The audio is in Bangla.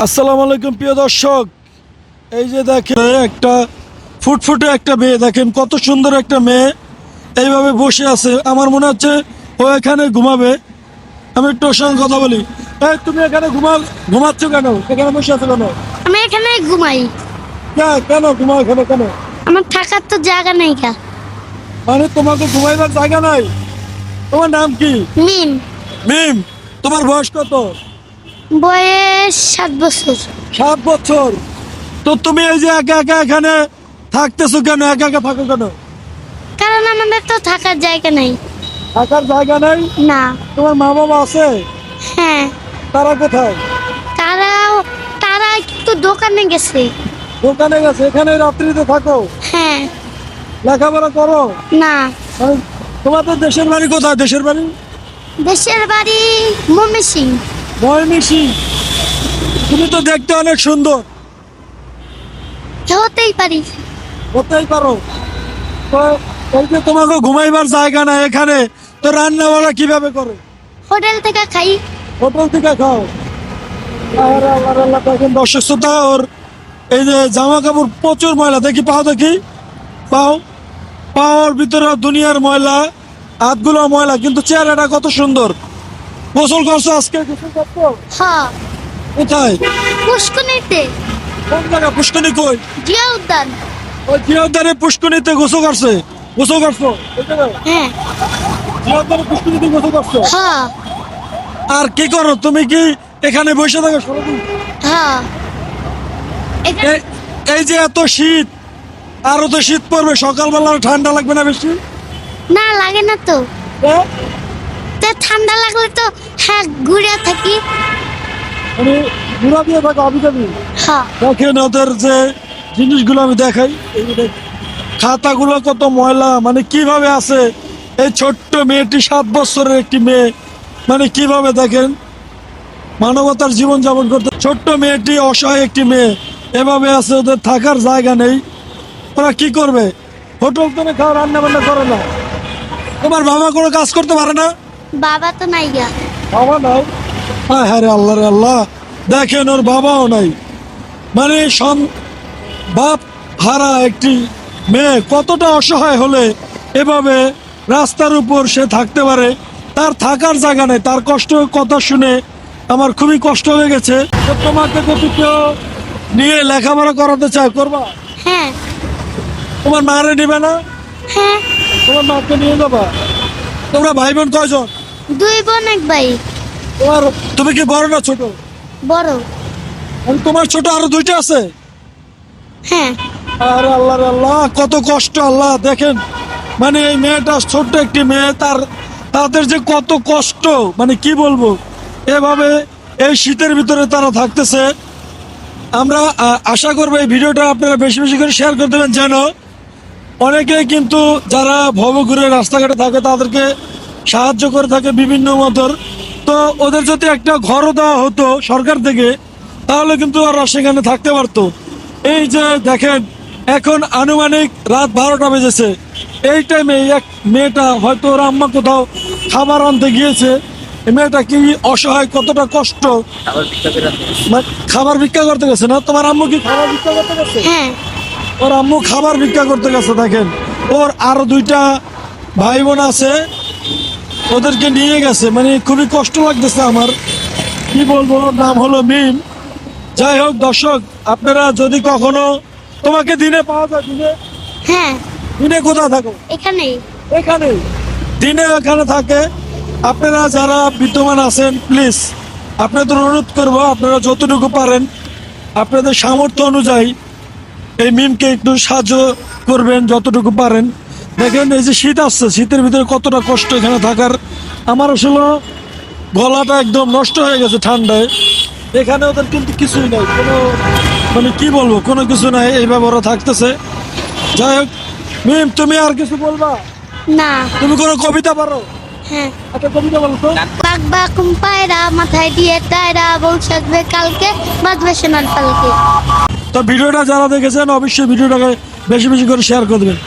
আসসালামু আলাইকুম প্রিয় দর্শক। এই যে দেখেন একটা ফুটফুটে একটা মেয়ে দেখেন কত সুন্দর একটা মেয়ে। এইভাবে বসে আছে আমার মনে হচ্ছে ও এখানে ঘুমাবে। আমি একটু ওর সঙ্গে কথা বলি। এই তুমি এখানে ঘুমা ঘুমাচ্ছ কেন? এখানে বসে আছো কেন? আমি এখানে ঘুমাই। কে- কেন ঘুমাও এখানে কেন? আমার থাকার তো জায়গা নেই কা মানে তোমাকে ঘুমাইবার জায়গা নাই? তোমার নাম কি? মিম। মিম তোমার বয়স কত? বয়স সাত বছর। সাত বছর। তো তুমি এই যে একা একা এখানে থাকতেছো কেন? একা একা থাকো কেন? কারণ আমাদের তো থাকার জায়গা নেই। থাকার জায়গা নাই? না। তোমার মা বাবা আছে? হ্যাঁ। তারা কোথায়? তারাও তারা একটু দোকানে গেছে। দোকানে গেছে? এখানে রাত্রিতে থাকো? হ্যাঁ। লেখাপড়া করো? না। তোমাদের দেশের বাড়ি কোথায়? দেশের বাড়ি? দেশের বাড়ি মমি সিং ময়মিসি তুমি তো দেখতে অনেক সুন্দর। হতেই পারি। হতেই পারো। তো এই যে তোমাকে ঘুমাইবার জায়গা না এখানে তো রান্না বান্না কীভাবে করে? হোটেল থেকে খাই। হোটেল থেকে খাও। আরে আল্লাহ আল্লাহ দেখেন দর্শক শ্রোতা ওর এই যে জামা কাপড় প্রচুর ময়লা। দেখি পাও দেখি। পাও। পাওয়ার ভিতরে দুনিয়ার ময়লা হাতগুলো ময়লা কিন্তু চেহারাটা কত সুন্দর। গোসল করছ আজকে? গোসল করছ হ কোথায়? পুষ্কুনিতে কোন জায়গা? পুষ্কনি কই? জিয়া উদ্যান ওই জিয়াউদ্দারে পুষ্কনিতে গোসল করছে। গোসল করছ? ওই জায়গায়? হ্যাঁ পুষ্কনিতে গোসল করছ? হ আর কি করো? তুমি কি এখানে বসে থাকো? সারাদিন? হ এখানে এই- যে এত শীত আরও তো শীত পড়বে সকালবেলা ঠান্ডা লাগবে না বেশি? না লাগে না তো। হ্যাঁ? তো ঠান্ডা লাগলে তো হ্যাঁ ঘুরে থাকি। মানে ঘুরা দিয়ে থাকো হ্যাঁ। দেখেন ওদের যে জিনিসগুলো আমি দেখাই। খাতাগুলো কত ময়লা মানে কীভাবে আছে? এই ছোট্ট মেয়েটি সাত বছরের একটি মেয়ে মানে কীভাবে দেখেন? মানবতার জীবন যাপন করতে। ছোট্ট মেয়েটি অসহায় একটি মেয়ে এভাবে আছে ওদের থাকার জায়গা নেই। ওরা কি করবে? হোটেল তুমি খাওয়া রান্না বান্না করে না। তোমার বাবা কোনো কাজ করতে পারে না? বাবা তো নাই গা। বাবা নাই? হ্যাঁ হ্যাঁ আল্লাহ রে আল্লাহ। দেখেন ওর বাবাও নাই। মানে সন বাপ হারা একটি মেয়ে কতটা অসহায় হলে এভাবে রাস্তার উপর সে থাকতে পারে। তার থাকার জায়গা নেই তার কষ্ট কথা শুনে আমার খুবই কষ্ট হয়ে গেছে। তোমাকে যদি কেউ নিয়ে লেখাপড়া করাতে চায় করবা? হ্যাঁ। তোমার মারে নিবে না? হ্যাঁ। তোমার মাকে নিয়ে যাবা? তোমরা ভাই বোন কয়জন? দুই বোন এক ভাই। তোমার তুমি কি বড় না ছোট? বড়। তোমার ছোট আরও দুইটা আছে? হ্যাঁ। আর আল্লাহ আল্লাহ কত কষ্ট আল্লাহ দেখেন। মানে এই মেয়েটা ছোট্ট একটি মেয়ে তার তাদের যে কত কষ্ট মানে কি বলব? এভাবে এই শীতের ভিতরে তারা থাকতেছে। আমরা আশা করব এই ভিডিওটা আপনারা বেশি বেশি করে শেয়ার করে দেবেন যেন অনেকে কিন্তু যারা ভবঘুরে রাস্তাঘাটে থাকে তাদেরকে সাহায্য করে থাকে বিভিন্ন মতর। তো ওদের যদি একটা ঘরও দেওয়া হতো সরকার থেকে তাহলে কিন্তু ওরা সেখানে থাকতে পারতো। এই যে দেখেন এখন আনুমানিক রাত বারোটা বেজেছে। এই টাইমে এক মেয়েটা হয়তো ওর আম্মা কোথাও খাবার আনতে গিয়েছে। মেয়েটা কি অসহায় কতটা কষ্ট? মানে খাবার ভিক্ষা করতে গেছে না? তোমার আম্মু কি খাবার ভিক্ষা করতে গেছে? হ্যাঁ। ওর আম্মু খাবার ভিক্ষা করতে গেছে দেখেন। ওর আরও দুইটা ভাই বোন আছে ওদেরকে নিয়ে গেছে মানে খুবই কষ্ট লাগতেছে আমার। কি বলব ওর নাম হলো মিম। যাই হোক দর্শক আপনারা যদি কখনো তোমাকে দিনে পাওয়া যায় দিনে? হ্যাঁ। দিনে কোথায় থাকো? এখানেই এখানে? দিনে এখানে থাকে। আপনারা যারা বিদ্যমান আছেন প্লিজ আপনাদের অনুরোধ করব আপনারা যতটুকু পারেন আপনাদের সামর্থ্য অনুযায়ী এই মিমকে একটু সাহায্য করবেন যতটুকু পারেন। দেখেন এই যে শীত আসছে শীতের ভিতরে কতটা কষ্ট এখানে থাকার। আমার আসলে গলাটা একদম নষ্ট হয়ে গেছে ঠান্ডায়। এখানে ওদের কিন্তু কিছুই নাই কোনো মানে কি বলব কোনো কিছু নাই এইভাবে ওরা থাকতেছে। যাই হোক মিম তুমি আর কিছু বলবা? না। তুমি কোনো কবিতা পারো? হ্যাঁ। একটা কবিতা বলো তো। পায়রা মাথায় দিয়ে টায়রা বউ থাকবে কালকে বাঁচবে সোনার পালকে। তো ভিডিওটা যারা দেখেছেন অবশ্যই ভিডিওটাকে বেশি বেশি করে শেয়ার করে দেবেন।